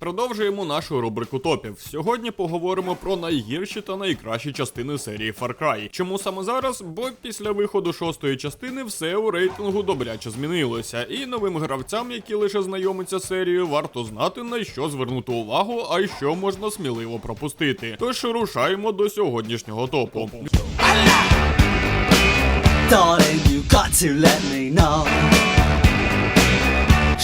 Продовжуємо нашу рубрику топів. Сьогодні поговоримо про найгірші та найкращі частини серії Far Cry. Чому саме зараз? Бо після виходу шостої частини все у рейтингу добряче змінилося, і новим гравцям, які лише знайомиться з серією, варто знати на що звернути увагу, а що можна сміливо пропустити. Тож рушаємо до сьогоднішнього топу.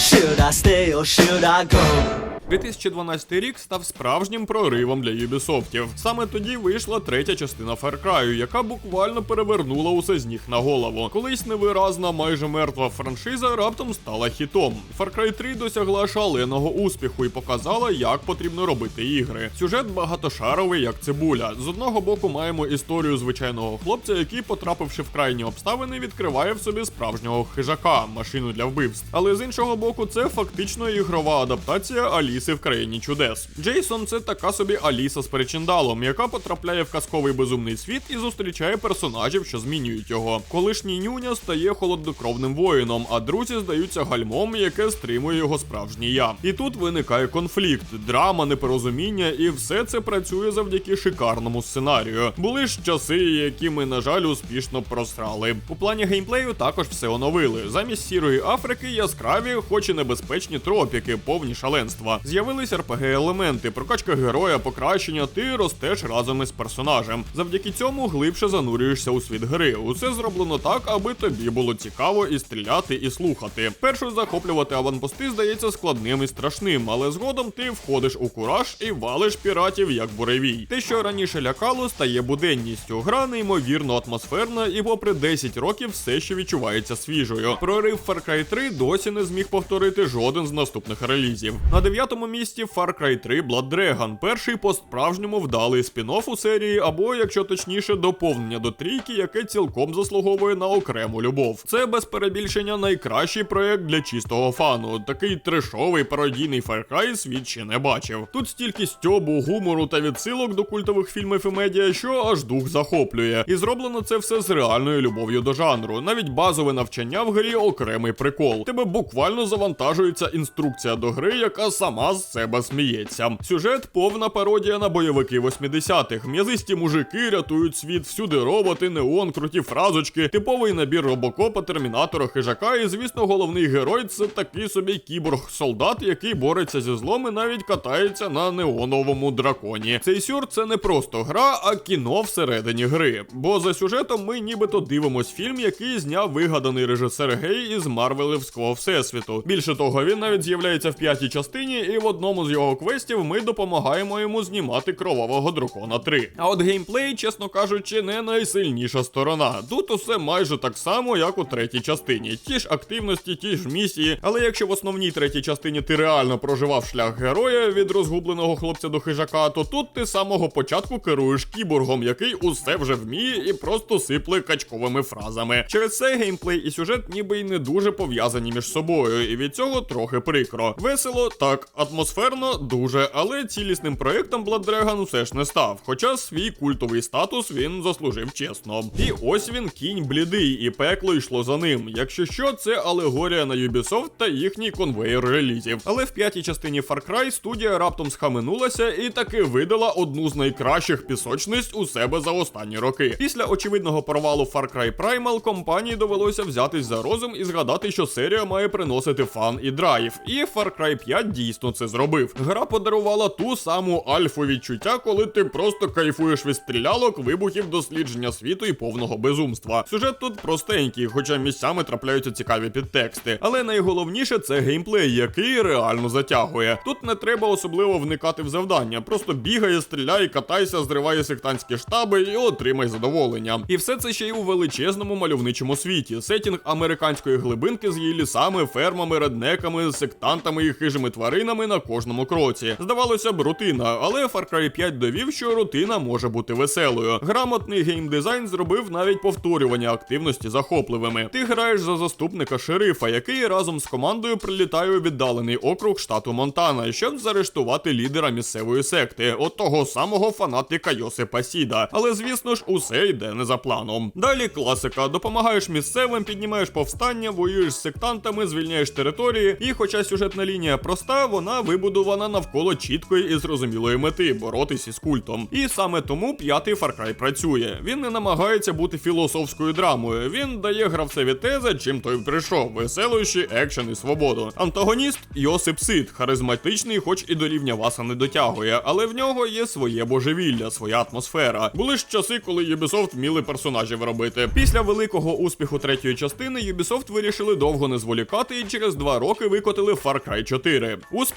Should I stay or should I go? 2012 рік став справжнім проривом для Юбісофтів. Саме тоді вийшла третя частина Far Cry, яка буквально перевернула усе з ніг на голову. Колись невиразна, майже мертва франшиза раптом стала хітом. Far Cry 3 досягла шаленого успіху і показала, як потрібно робити ігри. Сюжет багатошаровий, як цибуля. З одного боку маємо історію звичайного хлопця, який, потрапивши в крайні обставини, відкриває в собі справжнього хижака, машину для вбивств. Але з іншого боку, це фактично ігрова адаптація Аліси в країні чудес. Джейсон це така собі Аліса з перечиндалом, яка потрапляє в казковий безумний світ і зустрічає персонажів, що змінюють його. Колишній нюня стає холоднокровним воїном, а друзі здаються гальмом, яке стримує його справжнє я. І тут виникає конфлікт, драма, непорозуміння, і все це працює завдяки шикарному сценарію. Були ж часи, які ми, на жаль, успішно просрали. У плані геймплею також все оновили. Замість сірої Африки яскраві, хоч і небезпечні тропіки, повні шаленства. З'явились RPG-елементи, прокачка героя, покращення, ти ростеш разом із персонажем. Завдяки цьому глибше занурюєшся у світ гри. Усе зроблено так, аби тобі було цікаво і стріляти, і слухати. Першу захоплювати аванпости здається складним і страшним, але згодом ти входиш у кураж і валиш піратів як буревій. Те, що раніше лякало, стає буденністю. Гра неймовірно атмосферна, і попри 10 років все ще відчувається свіжою. Прорив Far Cry 3 досі не зміг повторити жоден з наступних релізів. На дев'ятому місці Far Cry 3 Blood Dragon, перший по-справжньому вдалий спін-офф у серії, або, якщо точніше, доповнення до трійки, яке цілком заслуговує на окрему любов. Це без перебільшення найкращий проект для чистого фану. Такий трешовий пародійний Far Cry світ ще не бачив. Тут стільки стьобу, гумору та відсилок до культових фільмів і медіа, що аж дух захоплює. І зроблено це все з реальною любов'ю до жанру. Навіть базове навчання в грі окремий прикол. Тебе буквально завантажується інструкція до гри, яка сама з себе сміється. Сюжет повна пародія на бойовики 80-х. М'язисті мужики рятують світ, всюди роботи, неон, круті фразочки, типовий набір робокопа, термінатора, хижака. І звісно, головний герой це такий собі кіборг-солдат, який бореться зі злом і навіть катається на неоновому драконі. Цей сюр це не просто гра, а кіно всередині гри. Бо за сюжетом ми нібито дивимось фільм, який зняв вигаданий режисер Гей із Марвелівського всесвіту. Більше того, він навіть з'являється в п'ятій частині, і в одному з його квестів ми допомагаємо йому знімати кровавого дракона 3. А от геймплей, чесно кажучи, не найсильніша сторона. Тут усе майже так само, як у третій частині. Ті ж активності, ті ж місії. Але якщо в основній третій частині ти реально проживав шлях героя від розгубленого хлопця до хижака, то тут ти з самого початку керуєш кіборгом, який усе вже вміє і просто сипле качковими фразами. Через це геймплей і сюжет ніби й не дуже пов'язані між собою, і від цього трохи прикро. Весело, так, атмосферно, дуже, але цілісним проектом Blood Dragon все ж не став. Хоча свій культовий статус він заслужив чесно. І ось він кінь блідий, і пекло йшло за ним. Якщо що, це алегорія на Ubisoft та їхній конвейер релізів. Але в п'ятій частині Far Cry студія раптом схаменулася і таки видала одну з найкращих пісочниць у себе за останні роки. Після очевидного провалу Far Cry Primal компанії довелося взятись за розум і згадати, що серія має приносити фан і драйв. І Far Cry 5 дійсно це зробив. Гра подарувала ту саму альфу відчуття, коли ти просто кайфуєш від стрілялок, вибухів, дослідження світу і повного безумства. Сюжет тут простенький, хоча місцями трапляються цікаві підтексти. Але найголовніше це геймплей, який реально затягує. Тут не треба особливо вникати в завдання, просто бігає, стріляй, катайся, зриває сектантські штаби і отримай задоволення. І все це ще й у величезному мальовничому світі. Сетінг американської глибинки з її лісами, фермами, реднеками, сектантами і хижими тваринами на кожному кроці. Здавалося б, рутина, але Far Cry 5 довів, що рутина може бути веселою. Грамотний геймдизайн зробив навіть повторювання активності захопливими. Ти граєш за заступника шерифа, який разом з командою прилітає у віддалений округ штату Монтана, щоб заарештувати лідера місцевої секти, от того самого фанатика Йосипа Сіда. Але звісно ж, усе йде не за планом. Далі класика: допомагаєш місцевим, піднімаєш повстання, воюєш з сектантами, звільняєш території. І, хоча сюжетна лінія проста, вона вона вибудована навколо чіткої і зрозумілої мети боротись із культом. І саме тому п'ятий Far Cry працює. Він не намагається бути філософською драмою. Він дає гравцеві тези, чим той прийшов: веселощі, екшен і свободу. Антагоніст Йосип Сид, харизматичний, хоч і до рівня Васа не дотягує, але в нього є своє божевілля, своя атмосфера. Були ж часи, коли Ubisoft вміли персонажів робити. Після великого успіху третьої частини Ubisoft вирішили довго не зволікати і через два роки викотили Far Cry 4. Успіх?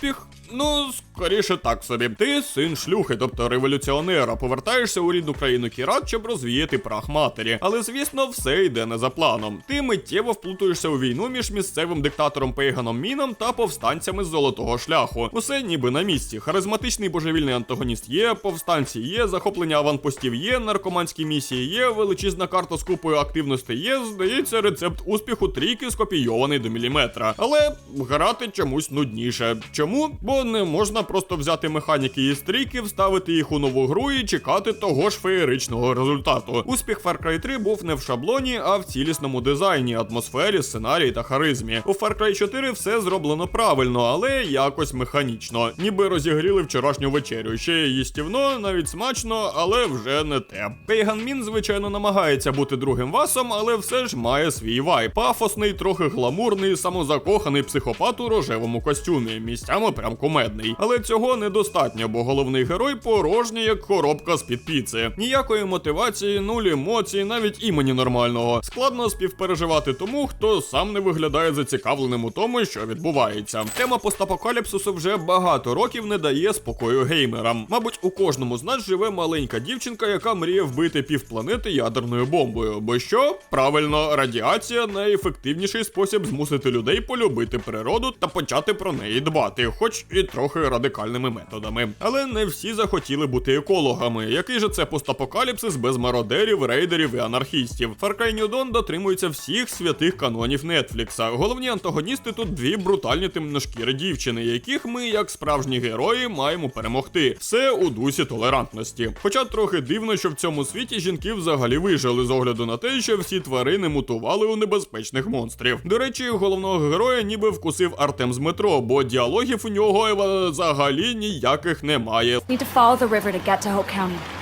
Ну, скоріше так собі. Ти син шлюхи, тобто революціонера, повертаєшся у рідну країну Кірат, щоб розвіяти прах матері. Але звісно, все йде не за планом. Ти миттєво вплутуєшся у війну між місцевим диктатором Пейганом Міном та повстанцями з золотого шляху. Усе ніби на місці. Харизматичний божевільний антагоніст є, повстанці є, захоплення аванпостів є, наркоманські місії є, величезна карта з купою активностей є. Здається, рецепт успіху трійки скопійований до міліметра. Але грати чомусь нудніше. Чому? Бо не можна просто взяти механіки із трійки, вставити їх у нову гру і чекати того ж феєричного результату. Успіх Far Cry 3 був не в шаблоні, а в цілісному дизайні, атмосфері, сценарії та харизмі. У Far Cry 4 все зроблено правильно, але якось механічно. Ніби розігріли вчорашню вечерю. Ще їстівно, навіть смачно, але вже не те. Пейган Мін, звичайно, намагається бути другим васом, але все ж має свій вайб. Пафосний, трохи гламурний, самозакоханий психопат у рожевому костюмі. Місцями прям кумедний. Але цього недостатньо, бо головний герой порожній, як коробка з-під піци. Ніякої мотивації, нуль емоцій, навіть імені нормального. Складно співпереживати тому, хто сам не виглядає зацікавленим у тому, що відбувається. Тема постапокаліпсису вже багато років не дає спокою геймерам. Мабуть, у кожному з нас живе маленька дівчинка, яка мріє вбити півпланети ядерною бомбою. Бо що? Правильно, радіація найефективніший спосіб змусити людей полюбити природу та почати про неї дбати, хоч і трохи радикальними методами. Але не всі захотіли бути екологами. Який же це постапокаліпсис без мародерів, рейдерів і анархістів? Far Cry дотримується всіх святих канонів Нетфлікса. Головні антагоністи тут дві брутальні темношкіри дівчини, яких ми, як справжні герої, маємо перемогти. Все у дусі толерантності. Хоча трохи дивно, що в цьому світі жінки взагалі вижили з огляду на те, що всі тварини мутували у небезпечних монстрів. До речі, головного героя ніби вкусив Артем з метро, бо діалогів у нього е, взагалі ніяких немає. Need to follow the river to get to Hope County.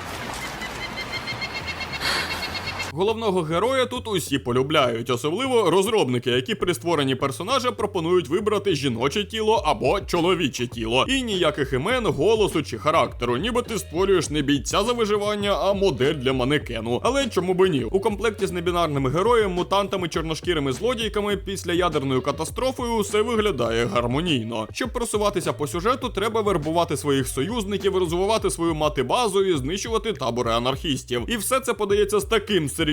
Головного героя тут усі полюбляють, особливо розробники, які при створенні персонажа пропонують вибрати жіноче тіло або чоловіче тіло. І ніяких імен, голосу чи характеру, ніби ти створюєш не бійця за виживання, а модель для манекену. Але чому би ні? У комплекті з небінарним героєм, мутантами, чорношкірими злодійками після ядерної катастрофи усе виглядає гармонійно. Щоб просуватися по сюжету, треба вербувати своїх союзників, розвивати свою мати-базу і знищувати табори анархістів. І все це подається з таким серйозним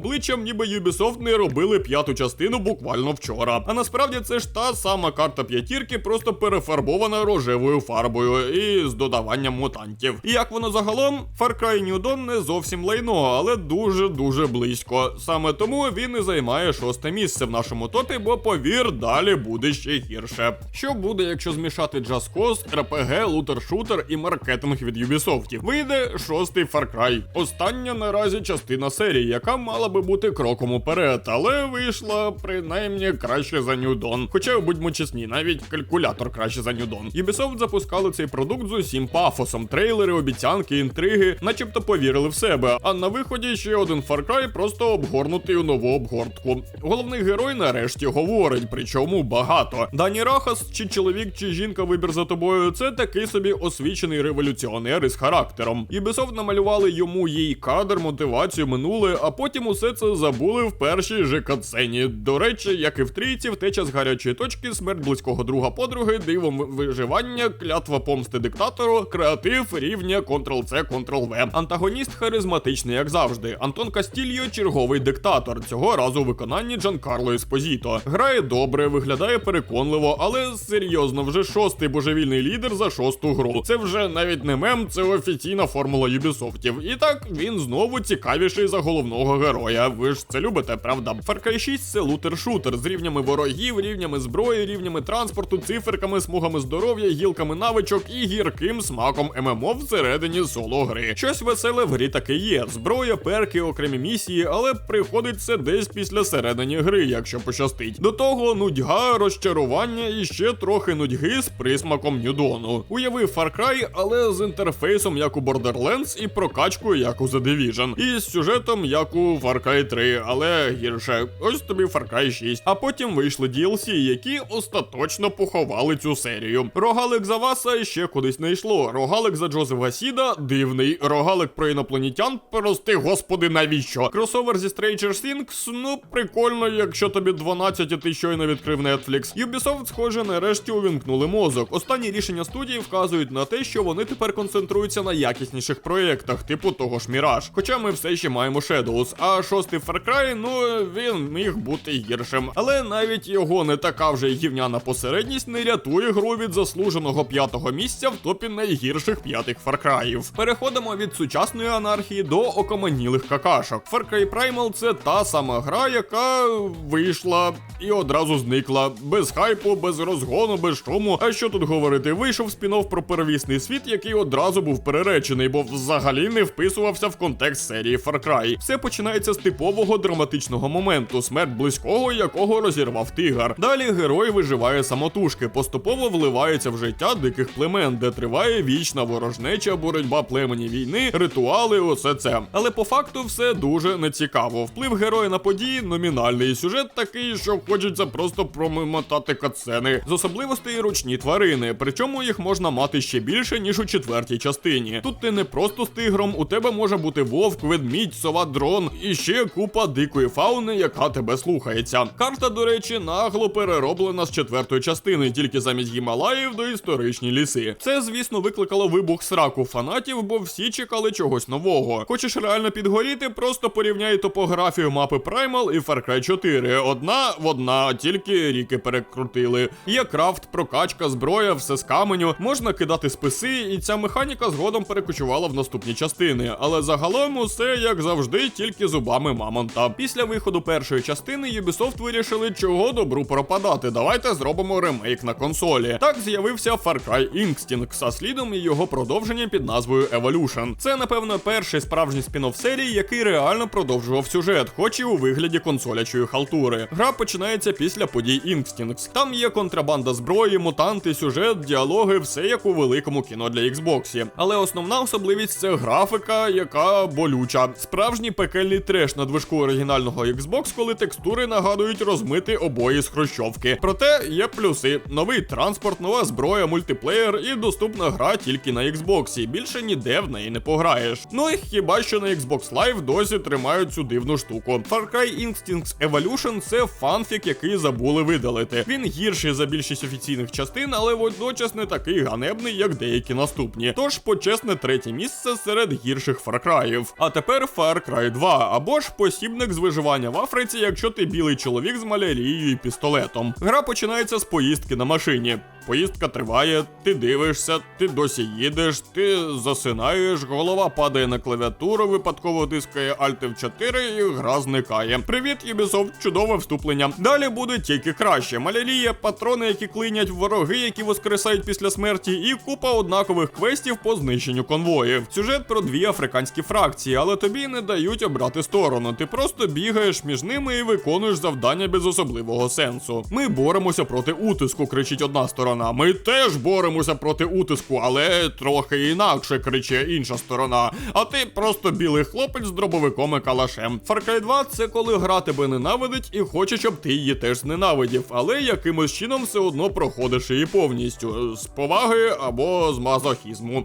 обличчям, ніби Ubisoft не робили п'яту частину буквально вчора. А насправді це ж та сама карта п'ятірки, просто перефарбована рожевою фарбою і з додаванням мутантів. І як воно загалом, Far Cry New Dawn не зовсім лайно, але дуже дуже близько. Саме тому він і займає шосте місце в нашому топі, бо повір, далі буде ще гірше. Що буде, якщо змішати Cause, RPG, лутер-шутер і маркетинг від Ubisoft? Вийде шостий Far Cry. Остання наразі частина серії, яка мала би бути кроком уперед, але вийшла принаймні краще за Dawn. Хоча, будьмо чесні, навіть калькулятор краще за Dawn. Ubisoft запускали цей продукт з усім пафосом, трейлери, обіцянки, інтриги, начебто повірили в себе. А на виході ще один Far Cry просто обгорнутий у нову обгортку. Головний герой нарешті говорить, причому багато. Дані Рахас, чи чоловік, чи жінка вибір за тобою, це такий собі освічений революціонер із характером. Ubisoft намалювали йому їй кадр, мотивацію, минуле, а потім усе це забули в першій же катсцені. До речі, як і в трійці, втеча з гарячої точки, смерть близького друга подруги, дивом виживання, клятва помсти диктатору, креатив рівня Ctrl-C, Ctrl-V. Антагоніст харизматичний, як завжди. Антон Кастільо черговий диктатор. Цього разу у виконанні Джанкарло Еспозіто. Грає добре, виглядає переконливо, але серйозно, вже шостий божевільний лідер за шосту гру. Це вже навіть не мем, це офіційна формула Юбісофтів. І так він знову цікавіший за головного головного героя. Ви ж це любите, правда? Far Cry 6 це лутер-шутер з рівнями ворогів, рівнями зброї, рівнями транспорту, циферками, смугами здоров'я, гілками навичок і гірким смаком ММО всередині соло гри. Щось веселе в грі таки є. Зброя, перки, окремі місії, але приходить це десь після середини гри, якщо пощастить. До того нудьга, розчарування і ще трохи нудьги з присмаком Нюдону. Уяви Far Cry, але з інтерфейсом як у Borderlands і прокачкою як у The Division. І з сюжетом як у Far Cry 3, але гірше. Ось тобі Far Cry 6. А потім вийшли DLC, які остаточно поховали цю серію. Рогалик за Васа ще кудись не йшло. Рогалик за Джозефа Сіда дивний. Рогалик про інопланетян, прости господи, навіщо? Кросовер зі Stranger Things, ну прикольно, якщо тобі 12 і ти щойно відкрив Netflix. Ubisoft, схоже, нарешті увімкнули мозок. Останні рішення студії вказують на те, що вони тепер концентруються на якісніших проєктах, типу того ж Міраж. Хоча ми все ще маємо Shadows, а шостий Far Cry, ну він міг бути гіршим. Але навіть його не така вже гівняна посередність не рятує гру від заслуженого п'ятого місця в топі найгірших п'ятих Far Cry'їв. Переходимо від сучасної анархії до окоманілих какашок. Far Cry Primal це та сама гра, яка вийшла і одразу зникла. Без хайпу, без розгону, без шуму. А що тут говорити? Вийшов спін-офф про первісний світ, який одразу був переречений, бо взагалі не вписувався в контекст серії Far Cry. Все починається з типового драматичного моменту, смерть близького, якого розірвав тигр. Далі герой виживає самотужки, поступово вливається в життя диких племен, де триває вічна ворожнеча, боротьба племені війни, ритуали, усе це. Але по факту все дуже нецікаво. Вплив героя на події номінальний. Сюжет такий, що хочеться просто промимотати катсцени. З особливостей ручні тварини, причому їх можна мати ще більше, ніж у четвертій частині. Тут ти не просто з тигром, у тебе може бути вовк, ведмідь, сова, дрон і ще купа дикої фауни, яка тебе слухається. Карта, до речі, нагло перероблена з четвертої частини, тільки замість Гімалаїв до історичні ліси. Це, звісно, викликало вибух сраку фанатів, бо всі чекали чогось нового. Хочеш реально підгоріти, просто порівняй топографію мапи Primal і Far Cry 4. Одна в одна, тільки ріки перекрутили. Є крафт, прокачка, зброя, все з каменю. Можна кидати списи, і ця механіка згодом перекочувала в наступні частини. Але загалом усе як завжди, тільки зубами мамонта. Після виходу першої частини Ubisoft вирішили, чого добру пропадати. Давайте зробимо ремейк на консолі. Так з'явився Far Cry Instincts, а слідом і його продовження під назвою Evolution. Це, напевно, перший справжній спін-офф серії, який реально продовжував сюжет, хоч і у вигляді консолячої халтури. Гра починається після подій Instincts. Там є контрабанда зброї, мутанти, сюжет, діалоги, все як у великому кіно для Xbox. Але основна особливість це графіка, яка болюча. Справжній пекельний треш на движку оригінального Xbox, коли текстури нагадують розмити обої з хрущовки. Проте є плюси: новий транспорт, нова зброя, мультиплеєр і доступна гра тільки на Xbox. Більше ніде в неї не пограєш. Ну і хіба що на Xbox Live досі тримають цю дивну штуку. Far Cry Instincts Evolution це фанфік, який забули видалити. Він гірший за більшість офіційних частин, але водночас не такий ганебний, як деякі наступні. Тож почесне третє місце серед гірших Far Cry'їв. А тепер Far Cry 2, або ж посібник з виживання в Африці, якщо ти білий чоловік з малярією і пістолетом. Гра починається з поїздки на машині. Поїздка триває, ти дивишся, ти досі їдеш, ти засинаєш, голова падає на клавіатуру, випадково тискає Alt F4 і гра зникає. Привіт, Ubisoft, чудове вступлення. Далі буде тільки краще. Малярія, патрони, які клинять, вороги, які воскресають після смерті, і купа однакових квестів по знищенню конвоїв. Сюжет про дві африканські фракції, але тобі не дають обрати сторону. Ти просто бігаєш між ними і виконуєш завдання без особливого сенсу. Ми боремося проти утиску, кричить одна сторона. Ми теж боремося проти утиску, але трохи інакше кричить інша сторона. А ти просто білий хлопець з дробовиком і калашем. Far Cry 2 це коли гра тебе ненавидить і хоче, щоб ти її теж зненавидів, але якимось чином все одно проходиш її повністю з поваги або з мазохізму.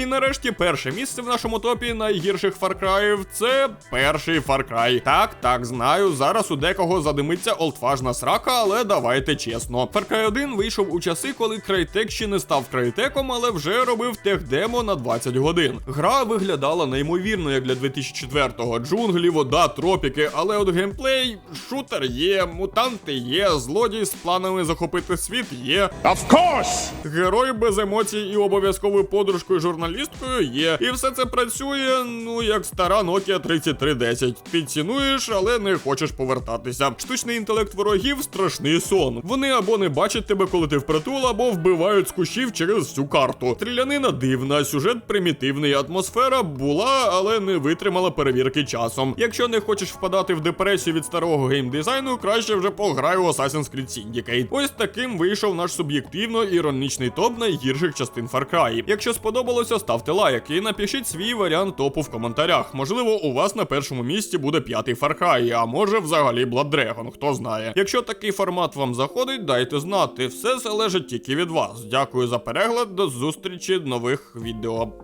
І нарешті перше місце в нашому топі найгірших Far Cry'ів – це перший Far Cry. Так, так, знаю, зараз у декого задимиться олдфажна срака, але давайте чесно. Far Cry 1 вийшов у часи, коли Crytek ще не став Crytekом, але вже робив техдемо на 20 годин. Гра виглядала неймовірно, як для 2004-го. Джунглі, вода, тропіки, але от геймплей, шутер є, мутанти є, злодій з планами захопити світ є. Of course! Герой без емоцій і обов'язковою подружкою журналістів журналісткою є. І все це працює, ну як стара Nokia 3310. Ти цінуєш, але не хочеш повертатися. Штучний інтелект ворогів страшний сон. Вони або не бачать тебе, коли ти впритул, або вбивають з кущів через всю карту. Стрілянина дивна, сюжет примітивний, атмосфера була, але не витримала перевірки часом. Якщо не хочеш впадати в депресію від старого геймдизайну, краще вже пограй у Assassin's Creed Syndicate. Ось таким вийшов наш суб'єктивно іронічний топ найгірших частин Far Cry. Якщо сподобалося, ставте лайк і напишіть свій варіант топу в коментарях. Можливо, у вас на першому місці буде п'ятий Far Cry, а може взагалі Blood Dragon, хто знає. Якщо такий формат вам заходить, дайте знати. Все залежить тільки від вас. Дякую за перегляд, до зустрічі нових відео.